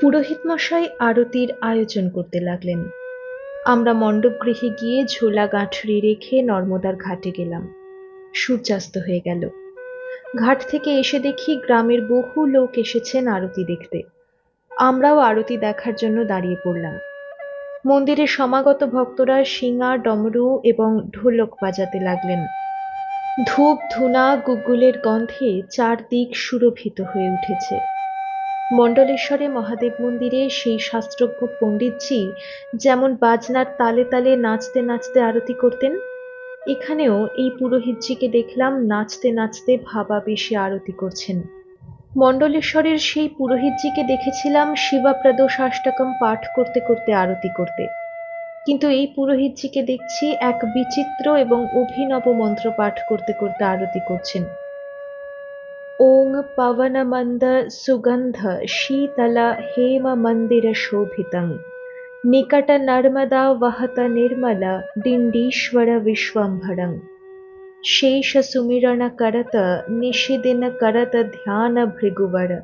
পুরোহিত মশাই আরতির আয়োজন করতে লাগলেন। আমরা মণ্ডপগৃহে গিয়ে ঝোলা গাঁঠরি রেখে নর্মদার ঘাটে গেলাম। সূর্যাস্ত হয়ে গেল। ঘাট থেকে এসে দেখি গ্রামের বহু লোক এসেছেন আরতি দেখতে। আমরাও আরতি দেখার জন্য দাঁড়িয়ে পড়লাম। মন্দিরে সমাগত ভক্তরা শিঙা, ডমরু এবং ঢোলক বাজাতে লাগলেন। ধূপ, ধুনা গুগ্গুলের গন্ধে চারদিক সুরভিত হয়ে উঠেছে। মণ্ডলেশ্বরে মহাদেব মন্দিরে সেই শাস্ত্রজ্ঞ পণ্ডিতজি যেমন বাজনার তালে তালে নাচতে নাচতে আরতি করতেন, এখানেও এই পুরোহিতজিকে দেখলাম নাচতে নাচতে ভাবাবেশে আরতি করছেন। মণ্ডলেশ্বরের সেই পুরোহিতজিকে দেখেছিলাম শিবাপ্রদ সাষ্টকম পাঠ করতে করতে আরতি করতে। কিন্তু এই পুরোহিতজিকে দেখছি এক বিচিত্র এবং অভিনব মন্ত্র পাঠ করতে করতে আরতি করছেন। ॐ पवनमन्द सुगन्ध हेममन्दिरशोभितं। निकट वहत निर्मल डिण्डीश्वर विश्वम्भरं शेषसुमिरण करत ध्यानभृगुवर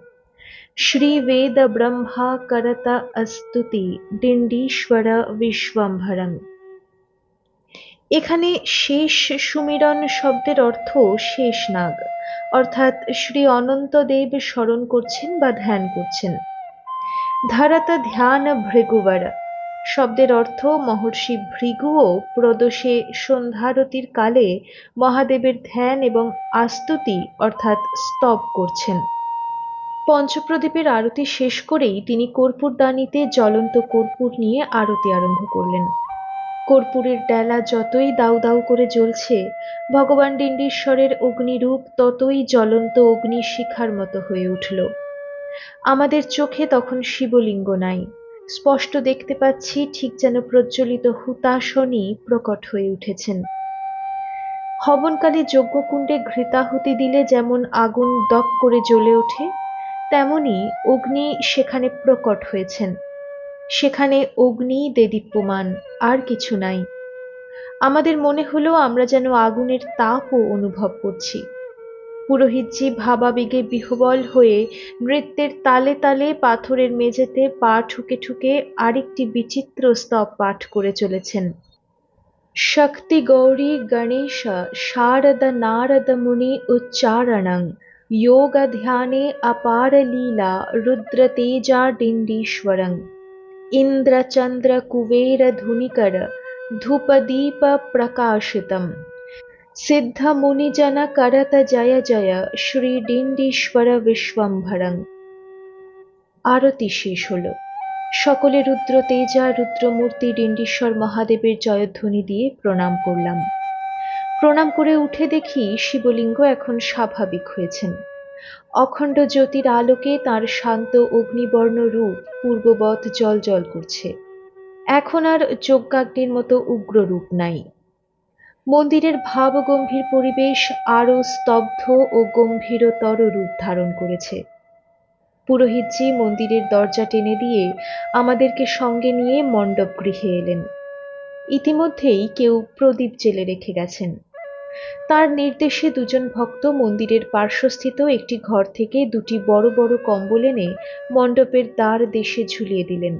श्रीवेदब्रह्माकरत अस्तुति डिण्डीश्वर विश्वम्भरम्। এখানে শেষ সুমিরন শব্দের অর্থ শেষ নাগ, অর্থাৎ শ্রী অনন্ত অনন্তদেব স্মরণ করছেন বা ধ্যান করছেন। ধারাতা ধ্যান ভৃগুবর, শব্দের অর্থ মহর্ষি ভৃগুও প্রদোষে সন্ধ্যারতির কালে মহাদেবের ধ্যান এবং আস্তুতি অর্থাৎ স্তব করছেন। পঞ্চপ্রদীপের আরতি শেষ করেই তিনি কর্পূরদানিতে জ্বলন্ত কর্পূর নিয়ে আরতি আরম্ভ করলেন। কর্পূরের ডেলা যতই দাউ দাউ করে জ্বলছে, ভগবান ডিন্ডীশ্বরের অগ্নিরূপ ততই জ্বলন্ত অগ্নিশিখার মতো হয়ে উঠল। আমাদের চোখে তখন শিবলিঙ্গ নাই। স্পষ্ট দেখতে পাচ্ছি ঠিক যেন প্রজ্বলিত হুতাশনই প্রকট হয়ে উঠেছেন। হবনকালে যজ্ঞকুণ্ডে ঘৃতাহুতি দিলে যেমন আগুন দপ করে জ্বলে ওঠে, তেমনি অগ্নি সেখানে প্রকট হয়েছেন। সেখানে অগ্নি, দেদীপ্যমান, আর কিছু নাই। আমাদের মনে হলো আমরা যেন আগুনের তাপও অনুভব করছি। পুরোহিতজি ভাবাবেগে বিহবল হয়ে নৃত্যের তালে তালে পাথরের মেঝেতে পা ঠুকে ঠুকে আরেকটি বিচিত্র স্তব পাঠ করে চলেছেন। শক্তি গৌরী গণেশ শারদ নারদ মুনি উচ্চারণং। যোগ ধ্যানে অপার লীলা রুদ্র তেজা ডিণ্ডীশ্বরং ইন্দ্রচন্দ্র কুবের ধুনিকর ধূপদীপ প্রকাশিতম সিদ্ধ মুনিজন করত জয় জয় শ্রী ডিন্ডীশ্বর বিশ্বম্ভরং আরতি শেষ হলো। সকলে রুদ্র তেজা রুদ্রমূর্তি ডিন্ডীশ্বর মহাদেবের জয়ধ্বনি দিয়ে প্রণাম করলাম। প্রণাম করে উঠে দেখি শিবলিঙ্গ এখন স্বাভাবিক হয়েছেন। অখণ্ড জ্যোতির আলোকে তার শান্ত অগ্নিবর্ণ রূপ পূর্ববৎ জল জল করছে। এখন আর যজ্ঞাগ্নির মতো উগ্র রূপ নাই। মন্দিরের ভাবগম্ভীর পরিবেশ আরও স্তব্ধ ও গম্ভীরতর রূপ ধারণ করেছে। পুরোহিতজি মন্দিরের দরজা টেনে দিয়ে আমাদেরকে সঙ্গে নিয়ে মণ্ডপ গৃহে এলেন। ইতিমধ্যেই কেউ প্রদীপ জেলে রেখে গেছেন। তার নির্দেশে দুজন ভক্ত মন্দিরের পার্শ্বস্থিত একটি ঘর থেকে দুটি বড় বড় কম্বল এনে মণ্ডপের দ্বার দেশে ঝুলিয়ে দিলেন।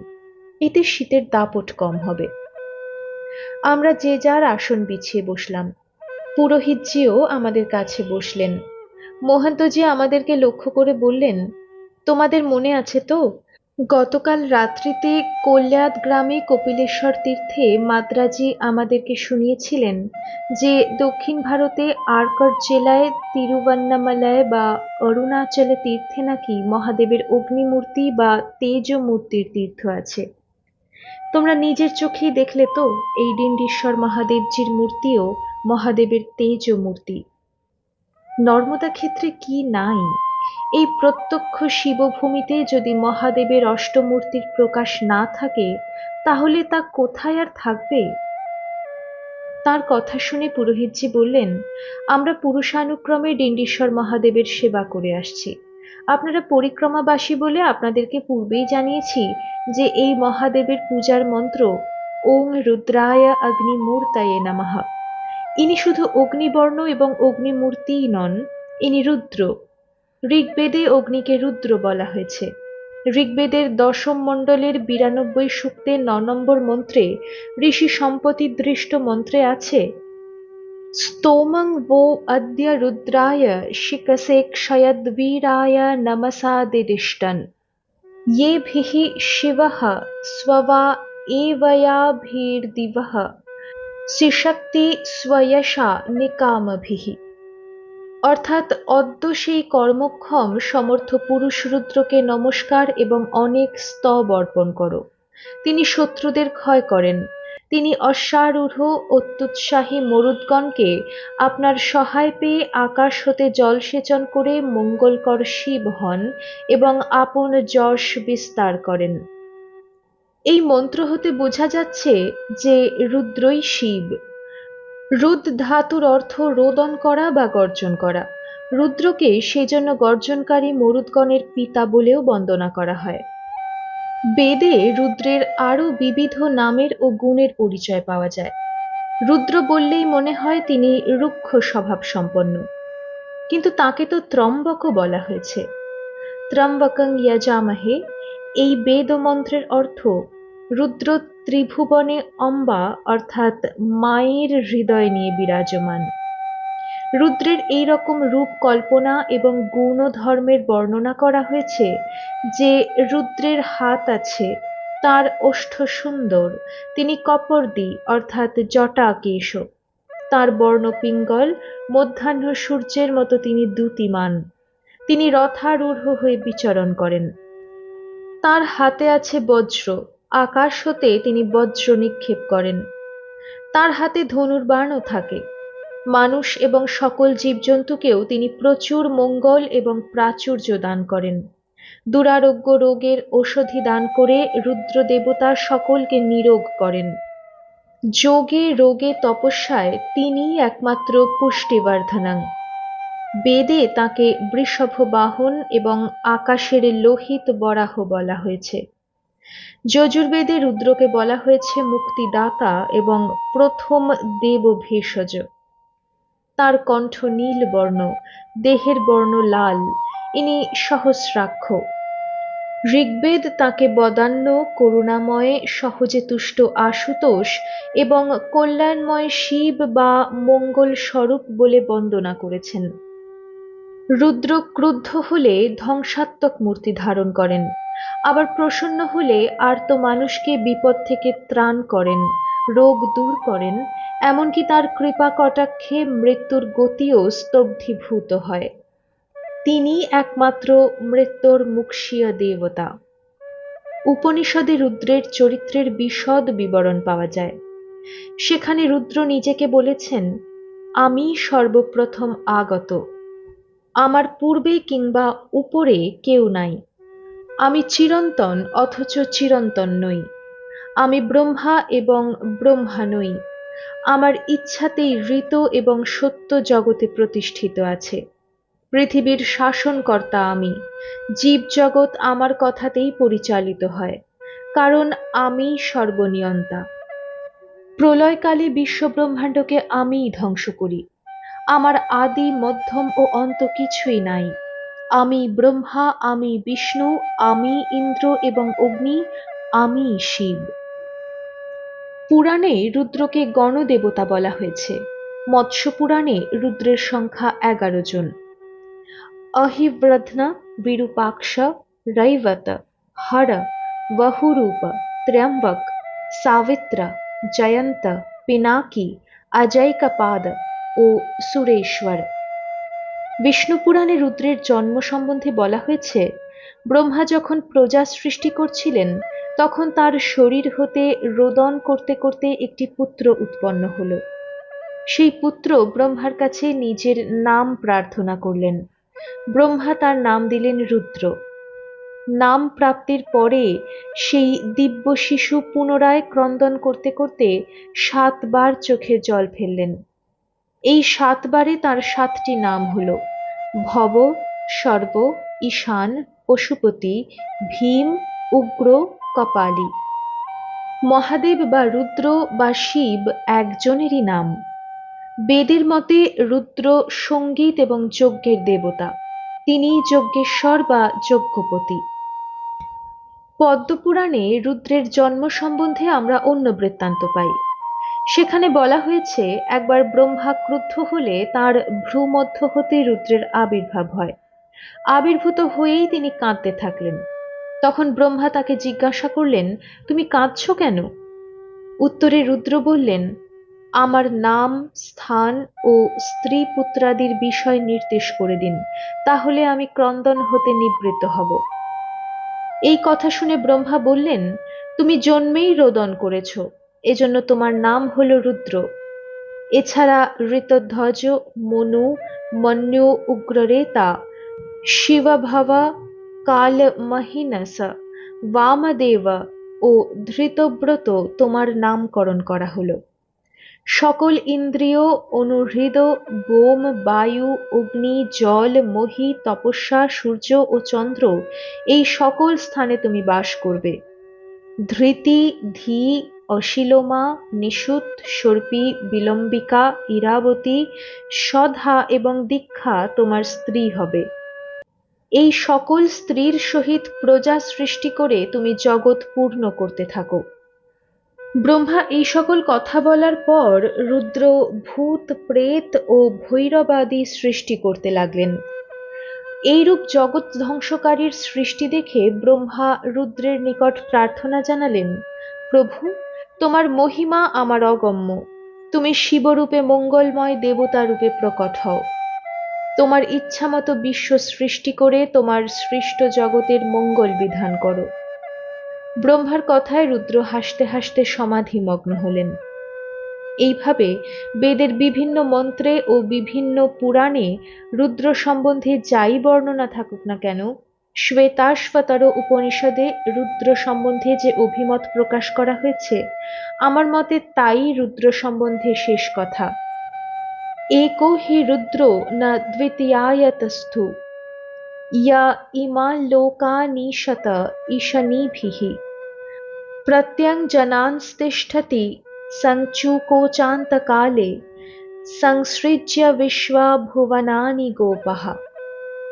এতে শীতের দাপট কম হবে। আমরা যে যার আসন বিছিয়ে বসলাম। পুরোহিতজিও আমাদের কাছে বসলেন। মহান্তজি আমাদেরকে লক্ষ্য করে বললেন, তোমাদের মনে আছে তো? গতকাল রাত্রিতে কল্যাদ গ্রামে কপিলেশ্বর তীর্থে মাদ্রাজি আমাদেরকে শুনিয়েছিলেন যে দক্ষিণ ভারতে আরকট জেলায় তিরুবন্নামালায় বা অরুণাচলে তীর্থে নাকি মহাদেবের অগ্নিমূর্তি বা তেজ মূর্তির তীর্থ আছে। তোমরা নিজের চোখেই দেখলে তো এই ডিন্ডীশ্বর মহাদেবজির মূর্তিও মহাদেবের তেজ মূর্তি নর্মদা ক্ষেত্রে কি নাই? এই প্রত্যক্ষ শিবভূমিতে যদি মহাদেবের অষ্টমূর্তির প্রকাশ না থাকে, তাহলে তা কোথায় আর থাকবে? তার কথা শুনে পুরোহিতজি বললেন, আমরা পুরুষানুক্রমে ডিন্ডিশ্বর মহাদেবের সেবা করে আসছি। আপনারা পরিক্রমাবাসী বলে আপনাদেরকে পূর্বেই জানিয়েছি যে এই মহাদেবের পূজার মন্ত্র, ওং রুদ্রায় অগ্নিমূর্তায়ে নমঃ। ইনি শুধু অগ্নিবর্ণ এবং অগ্নিমূর্তিই নন, ইনি রুদ্র। ঋগ্বেদে অগ্নিকে রুদ্র বলা হয়েছে ঋগ্বেদের দশম মণ্ডলের বিরানব্বই সূক্তের ন নম্বর মন্ত্রে ঋষি সম্পত্তি দৃষ্ট মন্ত্রে আছে স্তোমং वो अद्य रुद्राय शिकसे क्षयद्वीराय नमसादिदिष्टन् येभिः शिवः स्ववा एवयाभिर्दिवः সিশক্তি स्वयशा নিকামভিः অর্থাৎ অদ্য সেই কর্মক্ষম সমর্থ পুরুষ রুদ্রকে নমস্কার এবং অনেক স্তব অর্পণ করো। তিনি শত্রুদের ক্ষয় করেন। তিনি অশ্বারূঢ় অত্যুৎসাহী মরুদগণকে আপনার সহায় পেয়ে আকাশ হতে জলসেচন করে মঙ্গলকর শিব হন এবং আপন যশ বিস্তার করেন। এই মন্ত্র হতে বোঝা যাচ্ছে যে রুদ্রই শিব। রুদ ধাতুর অর্থ রোদন করা বা গর্জন করা। রুদ্রকে সেজন্য গর্জনকারী মরুদগণের পিতা বলেও বন্দনা করা হয়। বেদে রুদ্রের আরও বিবিধ নামের ও গুণের পরিচয় পাওয়া যায়। রুদ্র বললেই মনে হয় তিনি রুক্ষ স্বভাব সম্পন্ন। কিন্তু তাকে তো ত্রম্বকও বলা হয়েছে। ত্রম্বকং ইয়াজামাহে, এই বেদ মন্ত্রের অর্থ, রুদ্র ত্রিভুবনে অম্বা, অর্থাৎ মায়ের হৃদয় নিয়ে বিরাজমান। রুদ্রের এই রকম রূপ কল্পনা এবং গুণ ধর্মের বর্ণনা করা হয়েছে যে রুদ্রের হাত আছে, তার ওষ্ঠ সুন্দর, তিনি কপর্দি, অর্থাৎ জটা কেশ তার বর্ণ পিঙ্গল মধ্যাহ্ন সূর্যের মতো তিনি দ্যুতিমান তিনি রথারূঢ় হয়ে বিচরণ করেন। তার হাতে আছে বজ্র আকাশ হতে তিনি বজ্র নিক্ষেপ করেন। তার হাতে ধনুর বাণও থাকে। মানুষ এবং সকল জীবজন্তুকেও তিনি প্রচুর মঙ্গল এবং প্রাচুর্য দান করেন। দুরারোগ্য রোগের ঔষধি দান করে রুদ্র দেবতা সকলকে নিরোগ করেন। যোগে রোগে তপস্যায় তিনি একমাত্র পুষ্টিবর্ধনাং। বেদে তাকে বৃষভ বাহন এবং আকাশের লোহিত বরাহ বলা হয়েছে। যজুর্বেদে রুদ্রকে বলা হয়েছে মুক্তিদাতা এবং প্রথম দেব ভেষজ তার কণ্ঠ নীল বর্ণ, দেহের বর্ণ লাল, ইনি সহস্রাক্ষ। ঋগ্বেদ তাকে বদান্য, করুণাময়, সহজে তুষ্ট আশুতোষ এবং কল্যাণময় শিব বা মঙ্গল স্বরূপ বলে বন্দনা করেছেন। রুদ্র ক্রুদ্ধ হলে ধ্বংসাত্মক মূর্তি ধারণ করেন। আবার প্রসন্ন হলে আর্ত মানুষকে বিপদ থেকে ত্রাণ করেন, রোগ দূর করেন, এমনকি তার কৃপা কটাক্ষে মৃত্যুর গতিও স্তব্ধীভূত হয়। তিনি একমাত্র মৃত্যুর মুক্ষীয় দেবতা। উপনিষদে রুদ্রের চরিত্রের বিশদ বিবরণ পাওয়া যায়। সেখানে রুদ্র নিজেকে বলেছেন, আমি সর্বপ্রথম আগত। আমার পূর্বে কিংবা উপরে কেউ নাই। আমি চিরন্তন, অথচ চিরন্তন নই। আমি ব্রহ্মা এবং ব্রহ্মা নই। আমার ইচ্ছাতেই ঋত এবং সত্য জগতে প্রতিষ্ঠিত আছে। পৃথিবীর শাসনকর্তা আমি। জীবজগৎ আমার কথাতেই পরিচালিত হয়। কারণ আমি সর্বনিয়ন্তা। প্রলয়কালে বিশ্বব্রহ্মাণ্ডকে আমিই ধ্বংস করি। আমার আদি, মধ্যম ও অন্ত কিছুই নাই। আমি ব্রহ্মা, আমি বিষ্ণু, আমি ইন্দ্র এবং অগ্নি, আমি শিব। পুরাণে রুদ্রকে গণদেবতা বলা হয়েছে। মৎস্য পুরাণে রুদ্রের সংখ্যা এগারো জন। অহিব্রধ্ন বিরূপাক্ষ, রৈবত, হর, বহুরূপ ত্র্যম্বক সাবিত্র, জয়ন্ত, পিনাকি অজয়কপাদ ও সুরেশ্বর। বিষ্ণু পুরাণে রুদ্রের জন্ম সম্বন্ধে বলা হয়েছে, ব্রহ্মা যখন প্রজা সৃষ্টি করছিলেন, তখন তার শরীর হতে রোদন করতে করতে একটি পুত্র উৎপন্ন হল। সেই পুত্র ব্রহ্মার কাছে নিজের নাম প্রার্থনা করলেন। ব্রহ্মা তার নাম দিলেন রুদ্র। নাম প্রাপ্তির পরে সেই দিব্য শিশু পুনরায় ক্রন্দন করতে করতে সাতবার চোখের জল ফেললেন। এই সাতবারে তার সাতটি নাম হল ভব, সর্ব, ঈশান, পশুপতি, ভীম, উগ্র, কপালী। মহাদেব বা রুদ্র বা শিব একজনেরই নাম। বেদের মতে রুদ্র সংগীত এবং যজ্ঞের দেবতা। তিনি যজ্ঞেশ্বর বা যজ্ঞপতি। পদ্মপুরাণে রুদ্রের জন্ম সম্বন্ধে আমরা অন্য বৃত্তান্ত পাই। সেখানে বলা হয়েছে, একবার ব্রহ্মা ক্রুদ্ধ হলে তার ভ্রুমধ্য হতে রুদ্রের আবির্ভাব হয়। আবির্ভূত হয়েই তিনি কাঁদতে থাকলেন। তখন ব্রহ্মা তাকে জিজ্ঞাসা করলেন, তুমি কাঁদছ কেন? উত্তরে রুদ্র বললেন, আমার নাম, স্থান ও স্ত্রী পুত্রাদির বিষয় নির্দেশ করে দিন, তাহলে আমি ক্রন্দন হতে নিবৃত্ত হব। এই কথা শুনে ব্রহ্মা বললেন, তুমি জন্মেই রোদন করেছ এজন্য তোমার নাম হল রুদ্র। এছাড়া ঋতধ্বজ, মনু, মন্যু উগ্ররেতা শিবভাবা কাল মহিনস বামদেব ও ধৃতব্রত তোমার নামকরণ করা হলো। সকল ইন্দ্রিয়, অনুহৃদ, বোম, বায়ু, অগ্নি, জল, মহি, তপস্যা, সূর্য ও চন্দ্র এই সকল স্থানে তুমি বাস করবে। ধৃতি, ধী অশিলোমা, নিশুত, সর্পী, বিলম্বিকা, ইরাবতী, সধা এবং দীক্ষা তোমার স্ত্রী হবে। এই সকল স্ত্রীর সহিত প্রজা সৃষ্টি করে তুমি জগৎ পূর্ণ করতে থাকো। ব্রহ্মা এই সকল কথা বলার পর রুদ্র, ভূত, প্রেত ও ভৈরবাদী সৃষ্টি করতে লাগলেন। এইরূপ জগৎ ধ্বংসকারীর সৃষ্টি দেখে ব্রহ্মা রুদ্রের নিকট প্রার্থনা জানালেন, প্রভু তোমার মহিমা আমার অগম্য। তুমি শিবরূপে মঙ্গলময় দেবতা রূপে প্রকট হও। তোমার ইচ্ছামতো বিশ্ব সৃষ্টি করে তোমার সৃষ্ট জগতের মঙ্গল বিধান করো। ব্রহ্মার কথায় রুদ্র হাসতে হাসতে সমাধিমগ্ন হলেন। এইভাবে বেদের বিভিন্ন মন্ত্রে ও বিভিন্ন পুরাণে রুদ্র সম্বন্ধে যাই বর্ণনা থাকুক না কেন শ্বেতাশ্বতর উপনিষদে রুদ্র সম্বন্ধে যে অভিমত প্রকাশ করা হয়েছে, আমার মতে তাই রুদ্র সম্বন্ধে শেষ কথা। একো হি রুদ্র না দ্বিতীয়ায়তস্থু, ইয়া ইমা লোকানিশত ঈশনীভিঃ। প্রত্যং জনানস্তিষ্ঠতি সঞ্চুকোচান্তকালে সংসৃজ্য বিশ্বভুবনানি গোপা।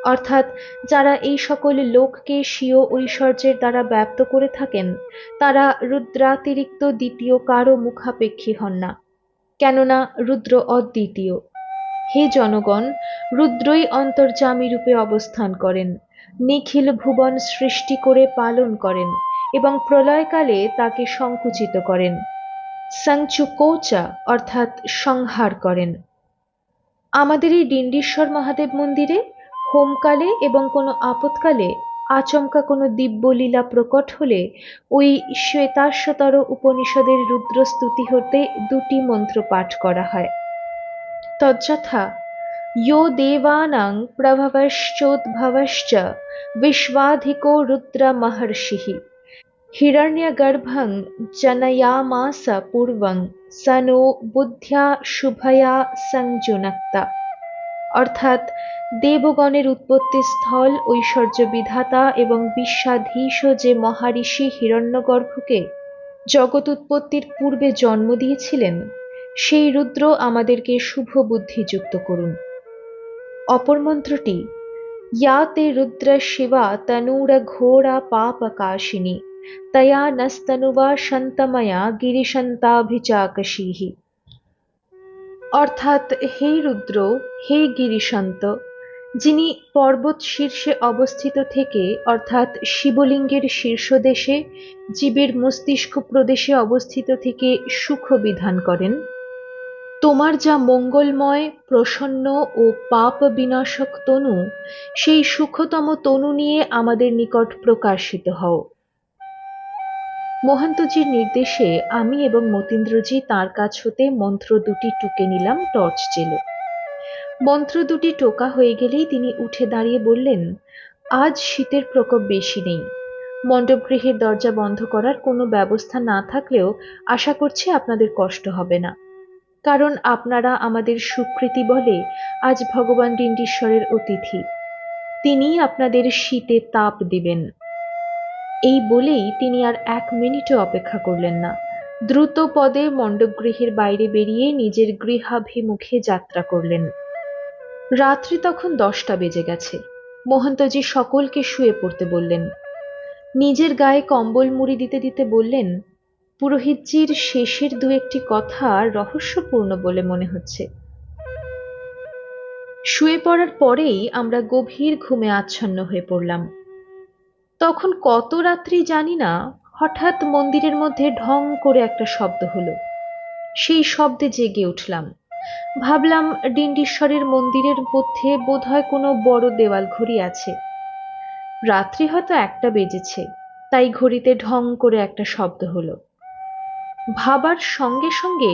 অর্থাৎ যারা এই সকল লোককে স্বীয় ঐশ্বর্যের দ্বারা ব্যপ্ত করে থাকেন, তারা রুদ্রাতিরিক্ত দ্বিতীয় কারও মুখাপেক্ষী হন না। কেননা রুদ্র অদ্বিতীয়। হে জনগণ, রুদ্রই অন্তর্যামী রূপে অবস্থান করেন, নিখিল ভুবন সৃষ্টি করে পালন করেন এবং প্রলয়কালে তাকে সংকুচিত করেন। সংচুকোচা অর্থাৎ সংহার করেন। আমাদের এই ডিন্ডিশ্বর মহাদেব মন্দিরে হোমকালে এবং কোনো আপৎকালে আচমকা কোনো দিব্যলীলা প্রকট হলে ওই শ্বেতাশ্বতর উপনিষদের রুদ্রস্তুতি হতে দুটি মন্ত্র পাঠ করা হয়। তজ্যথা ইয়ো দেবানাং প্রভবশ্চোদ্ভবশ্চ বিশ্বাধিকো রুদ্র মহর্ষি। হিরণ্যগর্ভং জনয়ামাস পূর্বং। স নো বুদ্ধ্যা শুভয়া সংযুনক্তা। অর্থাৎ দেবগণের উৎপত্তি স্থল, ঐশ্বর্য বিধাতা এবং বিশ্বাধীশ যে মহারিষি হিরণ্যগর্ভকে জগৎ উৎপত্তির পূর্বে জন্ম দিয়েছিলেন, সেই রুদ্র আমাদেরকে শুভ বুদ্ধি যুক্ত করুন। অপর মন্ত্রটি, ইয়াতে রুদ্র শিবা তনুর ঘোরা পাপকাশিনী তয়া নস্তনুবা সন্তময়া গিরিশন্তাভিচাকশীহি। অর্থাৎ হে রুদ্র, হে গিরিশান্ত, যিনি পর্বত শীর্ষে অবস্থিত থেকে, অর্থাৎ শিবলিঙ্গের শীর্ষদেশে, জীবের মস্তিষ্ক প্রদেশে অবস্থিত থেকে সুখ বিধান করেন। তোমার যা মঙ্গলময়, প্রসন্ন ও পাপ বিনাশক তনু, সেই সুখতম তনু নিয়ে আমাদের নিকট প্রকাশিত হও। মহান্তজির নির্দেশে আমি এবং মতীন্দ্রজি তার কাছ হতে মন্ত্র দুটি টুকে নিলাম, টর্চ জেলে। মন্ত্র দুটি টোকা হয়ে গেলেই তিনি উঠে দাঁড়িয়ে বললেন, আজ শীতের প্রকোপ বেশি নেই। মণ্ডপগৃহের দরজা বন্ধ করার কোনো ব্যবস্থা না থাকলেও আশা করছি আপনাদের কষ্ট হবে না। কারণ আপনারা আমাদের সুকৃতি বলে আজ ভগবান ডিন্ডিশ্বরের অতিথি। তিনি আপনাদের শীতে তাপ দিবেন। এই বলেই তিনি আর এক মিনিটও অপেক্ষা করলেন না। দ্রুত পদে মণ্ডপগৃহের বাইরে বেরিয়ে নিজের গৃহাভিমুখে যাত্রা করলেন। রাত্রি তখন দশটা বেজে গেছে। মহন্তজি সকলকে শুয়ে পড়তে বললেন। নিজের গায়ে কম্বল মুড়ি দিতে দিতে বললেন, পুরোহিতজির শেষের দু একটি কথা রহস্যপূর্ণ বলে মনে হচ্ছে। শুয়ে পড়ার পরেই আমরা গভীর ঘুমে আচ্ছন্ন হয়ে পড়লাম। তখন কত রাত্রি জানি না, হঠাৎ মন্দিরের মধ্যে ঢং করে একটা শব্দ হলো। সেই শব্দে জেগে উঠলাম। ভাবলাম ডিন্ডিশ্বরের মন্দিরের মধ্যে বোধহয় কোনো বড় দেওয়াল ঘড়ি আছে। রাত্রি হয়তো একটা বেজেছে, তাই ঘড়িতে ঢং করে একটা শব্দ হলো। ভাবার সঙ্গে সঙ্গে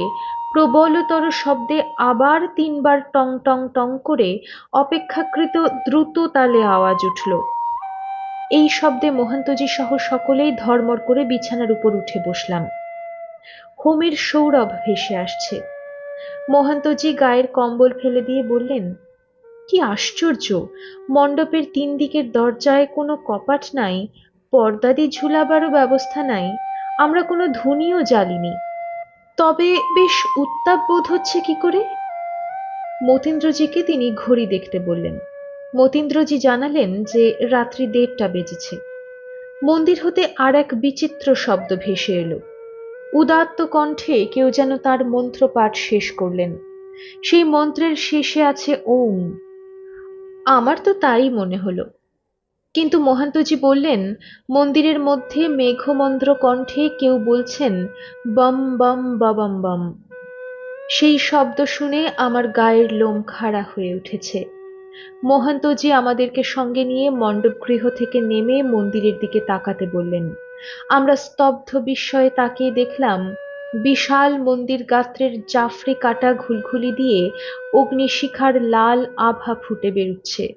প্রবলতর শব্দে আবার তিনবার টং টং টং করে অপেক্ষাকৃত দ্রুত তালে আওয়াজ উঠল। এই শব্দে মোহান্তজি সহ সকলেই ধর্মর করে বিছানার উপর উঠে বসলাম। হোমের সৌরভ ভেসে আসছে। মোহান্তজি গায়ের কম্বল ফেলে দিয়ে বললেন, কি আশ্চর্য! মণ্ডপের তিন দিকের দরজায় কোনো কপাট নাই, পর্দাদি ঝুলাবারও ব্যবস্থা নাই, আমরা কোনো ধুনিও জ্বালিনি। তবে বেশ উত্তাপ বোধ হচ্ছে কি করে? মতীন্দ্রজিকে তিনি ঘড়ি দেখতে বললেন মতীন্দ্রজি জানালেন যে রাত্রি দেড়টা বেজেছে। মন্দির হতে আর এক বিচিত্র শব্দ ভেসে এলো। উদাত্ত কণ্ঠে কেউ যেন তার মন্ত্রপাঠ শেষ করলেন। সেই মন্ত্রের শেষে আছে ওম। আমার তো তাই মনে হলো। কিন্তু মহান্তজি বললেন, মন্দিরের মধ্যে মেঘমন্দ্র কণ্ঠে কেউ বলছেন, বম বম, ববম, বম। সেই শব্দ শুনে আমার গায়ের লোম খাড়া হয়ে উঠেছে। মহান্তজি আমাদেরকে সঙ্গে নিয়ে মণ্ডপগৃহ থেকে নেমে মন্দিরের দিকে তাকাতে বললেন, আমরা স্তব্ধ বিস্ময়ে তাকিয়ে দেখলাম বিশাল মন্দির গাত্রের জাফরি কাটা ঘুলঘুলি দিয়ে অগ্নিশিখার লাল আভা ফুটে বেরুচ্ছে।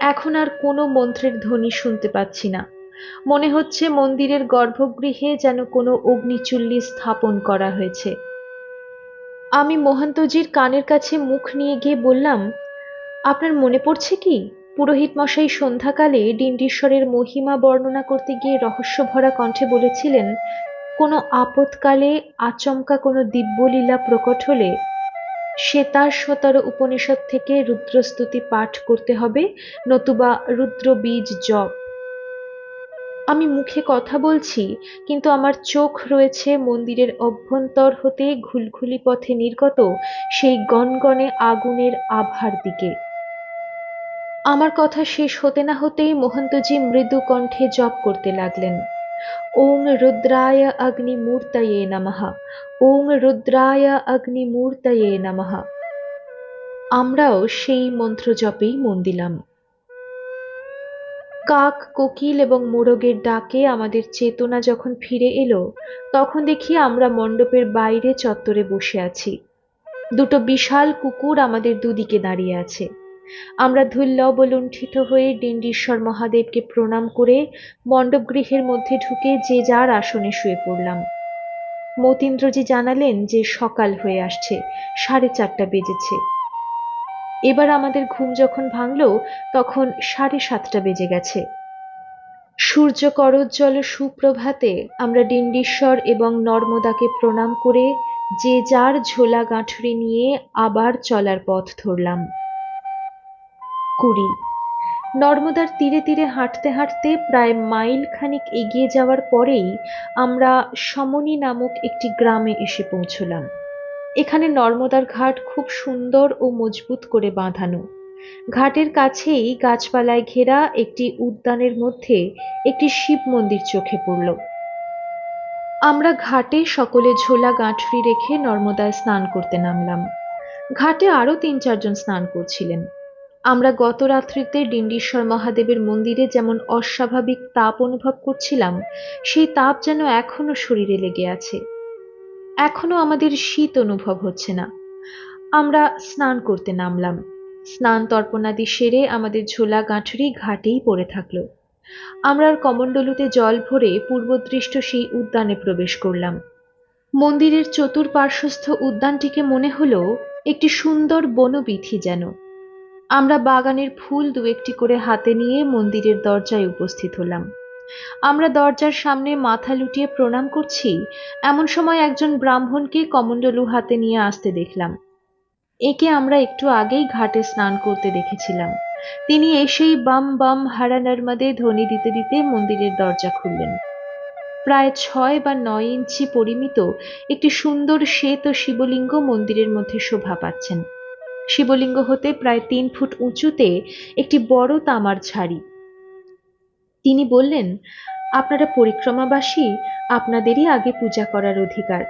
এখন আর কোনো মন্ত্রের ধ্বনি শুনতে পাচ্ছি না। মনে হচ্ছে মন্দিরের গর্ভগৃহে যেন কোনো অগ্নিচুল্লি স্থাপন করা হয়েছে। আমি মহান্তজির কানের কাছে মুখ নিয়ে গিয়ে বললাম আপনার মনে পড়ছে কি? পুরোহিত মশাই সন্ধ্যাকালে ডিন্ডিশ্বরের মহিমা বর্ণনা করতে গিয়ে রহস্যভরা কণ্ঠে বলেছিলেন, কোনো আপৎকালে আচমকা কোনো দিব্যলীলা প্রকট হলে শ্বেতার শতর উপনিষদ থেকে রুদ্রস্তুতি পাঠ করতে হবে, নতুবা রুদ্র বীজ জপ। আমি মুখে কথা বলছি, কিন্তু আমার চোখ রয়েছে মন্দিরের অভ্যন্তর হতে ঘুলঘুলি পথে নির্গত সেই গনগনে আগুনের আভার দিকে। আমার কথা শেষ হতে না হতেই মহন্তজি মৃদু কণ্ঠে জপ করতে লাগলেন। ওং রুদ্রায় অগ্নিমূর্তয়ে নমঃ। ওং রুদ্রায় অগ্নিমূর্তয়ে নমঃ। আমরাও সেই মন্ত্র জপেই মন দিলাম। কাক, কোকিল এবং মোরগের ডাকে আমাদের চেতনা যখন ফিরে এলো, তখন দেখি আমরা মণ্ডপের বাইরে চত্বরে বসে আছি। দুটো বিশাল কুকুর আমাদের দুদিকে দাঁড়িয়ে আছে। আমরা ধুল্লবলুণ্ঠিত হয়ে ডিন্ডিশ্বর মহাদেবকে প্রণাম করে মণ্ডপগৃহের মধ্যে ঢুকে যে যার আসনে শুয়ে পড়লাম। মতীন্দ্রজি জানালেন যে সকাল হয়ে আসছে, সাড়ে চারটা বেজেছে। এবার আমাদের ঘুম যখন ভাঙল, তখন সাড়ে সাতটা বেজে গেছে। সূর্য করজ্জল সুপ্রভাতে আমরা ডিন্ডিশ্বর এবং নর্মদাকে প্রণাম করে যে যার ঝোলা গাঁঠরি নিয়ে আবার চলার পথ ধরলাম। কুড়ি নর্মদার তীরে তীরে হাঁটতে হাঁটতে প্রায় মাইল খানিক এগিয়ে যাওয়ার পরেই আমরা সমনী নামক একটি গ্রামে এসে পৌঁছলাম। এখানে নর্মদার ঘাট খুব সুন্দর ও মজবুত করে বাঁধানো। ঘাটের কাছেই গাছপালায় ঘেরা একটি উদ্যানের মধ্যে একটি শিব মন্দির চোখে পড়ল। আমরা ঘাটে সকলে ঝোলা গাঁঠরি রেখে নর্মদায় স্নান করতে নামলাম। ঘাটে আরও তিন চারজন স্নান করছিলেন। আমরা গত রাত্রিতে ডিন্ডিশ্বর মহাদেবের মন্দিরে যেমন অস্বাভাবিক তাপ অনুভব করছিলাম, সেই তাপ যেন এখনও শরীরে লেগে আছে। এখনও আমাদের শীত অনুভব হচ্ছে না। আমরা স্নান করতে নামলাম। স্নান তর্পণাদি সেরে আমাদের ঝোলা গাঁঠরি ঘাটেই পড়ে থাকল। আমরা আর কমণ্ডলুতে জল ভরে পূর্বদৃষ্ট সেই উদ্যানে প্রবেশ করলাম। মন্দিরের চতুর্পার্শ্বস্থ উদ্যানটিকে মনে হলো একটি সুন্দর বনবিথি যেন। আমরা বাগানের ফুল দু একটি করে হাতে নিয়ে মন্দিরের দরজায় উপস্থিত হলাম। আমরা দরজার সামনে মাথা লুটিয়ে প্রণাম করছি। এমন সময় একজন ব্রাহ্মণকে কমণ্ডলু হাতে নিয়ে আসতে দেখলাম। একে আমরা একটু আগেই ঘাটে স্নান করতে দেখেছিলাম। তিনি এসেই বাম বাম হারা নর্মদে ধ্বনি দিতে দিতে মন্দিরের দরজা খুললেন। প্রায় ছয় বা নয় ইঞ্চি পরিমিত একটি সুন্দর শ্বেত শিবলিঙ্গ মন্দিরের মধ্যে শোভা পাচ্ছেন। শিবলিঙ্গ হতে প্রায় তিন ফুট উঁচুতে একটি বড় তামার ঝাড়ি তিনি বললেন, আপনারা পরিক্রমাবাসী, আপনাদেরই আগে পূজা করার অধিকার।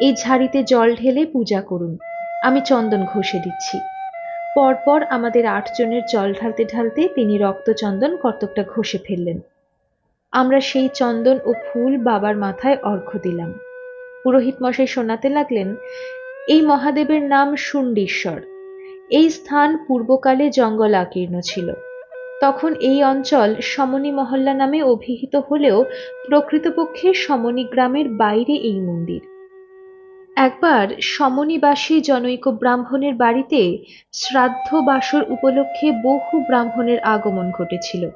এই ঝাড়িতে জল ঢেলে পূজা করুন। আমি চন্দন ঘষে দিচ্ছি। পরপর আমাদের আটজনের জল ঢালতে ঢালতে তিনি রক্তচন্দন কর্তকটা ঘষে ফেললেন। আমরা সেই চন্দন ও ফুল বাবার মাথায় অর্ঘ্য দিলাম। পুরোহিত মশাই শোনাতে লাগলেন, এই মহাদেবের নাম শুণ্ডীশ্বর এই স্থান পূর্বকালে জঙ্গল আকীর্ণ ছিল। তখন এই অঞ্চল সমনী মহল্লা নামে অভিহিত হলেও প্রকৃতপক্ষে সমনী গ্রামের বাইরে এই মন্দির। একবার সমনীবাসী জনৈক ব্রাহ্মণের বাড়িতে শ্রাদ্ধ বাসর উপলক্ষে বহু ব্রাহ্মণের আগমন ঘটেছিল।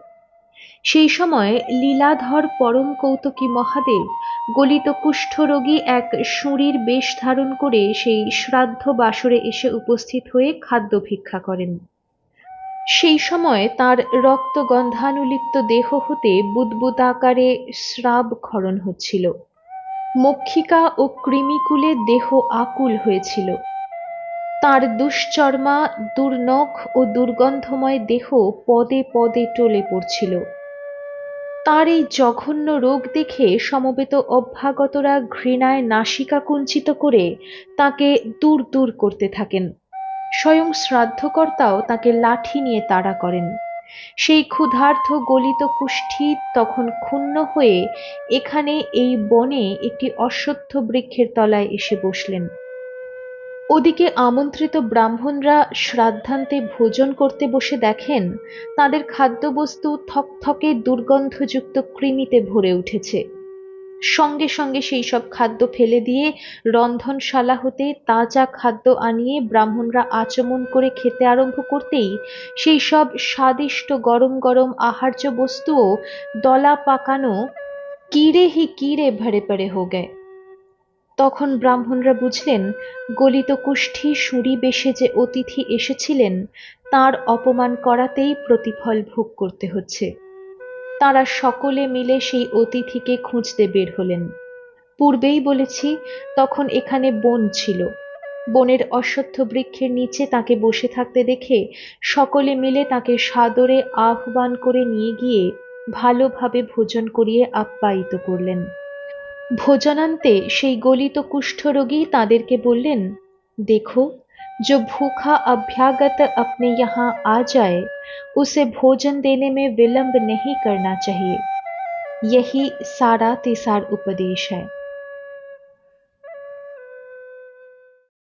সেই সময় লীলাধর পরম কৌতুকী মহাদেব গলিত কুষ্ঠরোগী এক সুঁড়ির বেশ ধারণ করে সেই শ্রাদ্ধ বাসরে এসে উপস্থিত হয়ে খাদ্য ভিক্ষা করেন। সেই সময় তার রক্ত গন্ধানুলিপ্ত দেহ হতে বুদবুদাকারে স্রাব ক্ষরণ হচ্ছিল। মক্ষিকা ও কৃমিকুলে দেহ আকুল হয়েছিল। তার দুশ্চর্মা, দুর্নখ ও দুর্গন্ধময় দেহ পদে পদে টলে পড়ছিল। তার এই জঘন্য রোগ দেখে সমবেত অভ্যাগতরা ঘৃণায় নাসিকা কুঞ্চিত করে তাকে দূর দূর করতে থাকেন। স্বয়ং শ্রাদ্ধকর্তাও তাকে লাঠি নিয়ে তাড়া করেন। সেই ক্ষুধার্থ গলিত কুষ্ঠি তখন ক্ষুণ্ণ হয়ে এখানে এই বনে একটি অশ্বত্থ বৃক্ষের তলায় এসে বসলেন। ওদিকে আমন্ত্রিত ব্রাহ্মণরা শ্রাদ্ধান্তে ভোজন করতে বসে দেখেন, তাদের খাদ্যবস্তু থকথকে দুর্গন্ধযুক্ত কৃমিতে ভরে উঠেছে। সঙ্গে সঙ্গে সেই সব খাদ্য ফেলে দিয়ে রন্ধনশালা হতে তাজা খাদ্য আনিয়ে ব্রাহ্মণরা আচমন করে খেতে আরম্ভ করতেই সেই সব স্বাদিষ্ট গরম গরম আহার্য বস্তুও দলা পাকানো কিরে হি কিরে ভরে পড়ে হো গে। তখন ব্রাহ্মণরা বুঝলেন, গলিত কুষ্ঠি সুরি বেশে যে অতিথি এসেছিলেন, তার অপমান করাতেই প্রতিফল ভোগ করতে হচ্ছে। তারা সকলে মিলে সেই অতিথিকে খুঁজতে বের হলেন। পূর্বেই বলেছি, তখন এখানে বন ছিল। বনের অশ্বত্থ বৃক্ষের নিচে তাকে বসে থাকতে দেখে সকলে মিলে তাকে সাদরে আহ্বান করে নিয়ে গিয়ে ভালোভাবে ভোজন করিয়ে আপ্যায়িত করলেন। ভোজনান্তে সেই গলিত কুষ্ঠরোগী তাদেরকে বললেন দেখো जो भूखा अभ्यागत अपने यहाँ आ जाए उसे भोजन देने में विलंब नहीं करना चाहिए यही सारा तिसार उपदेश है